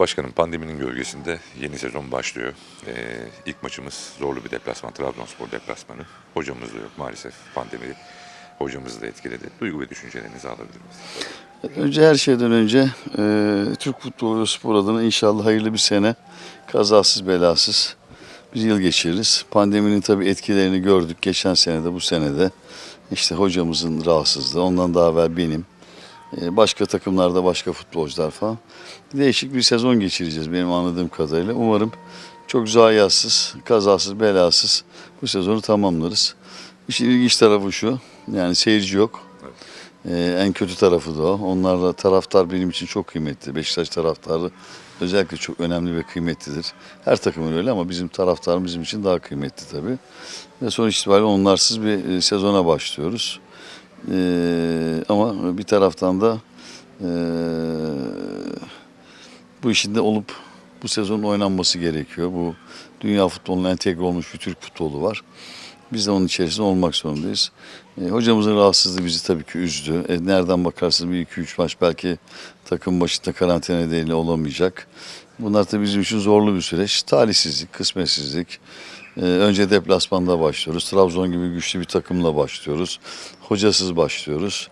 Başkanım pandeminin gölgesinde yeni sezon başlıyor. Ee, ilk maçımız zorlu bir deplasman, Trabzonspor deplasmanı. Hocamız da yok maalesef pandemi hocamızı da etkiledi. Duygu ve düşüncelerinizi alabilir miyiz? Önce her şeyden önce e, Türk futbolu ve spor adına inşallah hayırlı bir sene kazasız belasız bir yıl geçiririz. Pandeminin tabii etkilerini gördük geçen senede bu senede. İşte hocamızın rahatsızlığı ondan daha evvel benim. E, başka takımlarda başka futbolcular falan. Değişik bir sezon geçireceğiz benim anladığım kadarıyla. Umarım çok zayiatsız, kazasız, belasız bu sezonu tamamlarız. İşin ilginç tarafı şu, yani seyirci yok. Ee, en kötü tarafı da o. Onlarla taraftar benim için çok kıymetli. Beşiktaş taraftarı özellikle çok önemli ve kıymetlidir. Her takımın öyle ama bizim taraftar bizim için daha kıymetli tabii. Ve sonuç itibariyle onlarsız bir e, sezona başlıyoruz. Ee, ama bir taraftan da e, bu işin de olup bu sezonun oynanması gerekiyor. Bu dünya futboluna entegre olmuş bir Türk futbolu var. Biz de onun içerisinde olmak zorundayız. E, hocamızın rahatsızlığı bizi tabii ki üzdü. E, nereden bakarsın bir iki üç maç belki takım başında karantina nedeniyle olamayacak. Bunlar tabii bizim için zorlu bir süreç. Talihsizlik, kısmetsizlik. E, önce deplasmanda başlıyoruz. Trabzon gibi güçlü bir takımla başlıyoruz. Hocasız başlıyoruz.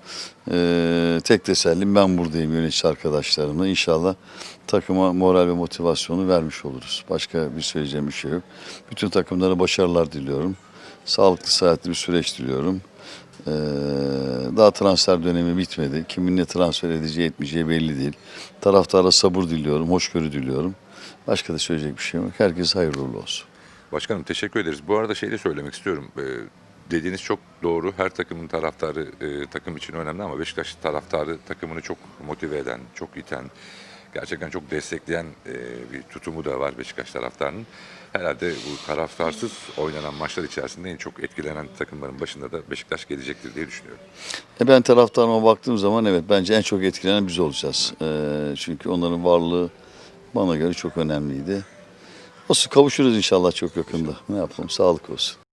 E, tek tesellim ben buradayım yönetici arkadaşlarımla. İnşallah takıma moral ve motivasyonu vermiş oluruz. Başka bir söyleyeceğim bir şey yok. Bütün takımlara başarılar diliyorum. Sağlıklı, sıhhatli bir süreç diliyorum. Ee, daha transfer dönemi bitmedi. Kimin ne transfer edeceği etmeyeceği belli değil. Taraftara sabır diliyorum, hoşgörü diliyorum. Başka da söyleyecek bir şey yok. Herkese hayırlı olsun. Başkanım teşekkür ederiz. Bu arada şey de söylemek istiyorum. Ee, dediğiniz çok doğru. Her takımın taraftarı e, takım için önemli ama Beşiktaş taraftarı takımını çok motive eden, çok iten, gerçekten çok destekleyen e, bir tutumu da var Beşiktaş taraftarının. Herhalde bu taraftarsız oynanan maçlar içerisinde en çok etkilenen takımların başında da Beşiktaş gelecektir diye düşünüyorum. E ben taraftarıma baktığım zaman evet bence en çok etkilenen biz olacağız. Ee, çünkü onların varlığı bana göre çok önemliydi. Olsun kavuşuruz inşallah çok yakında. Ne yapalım sağlık olsun.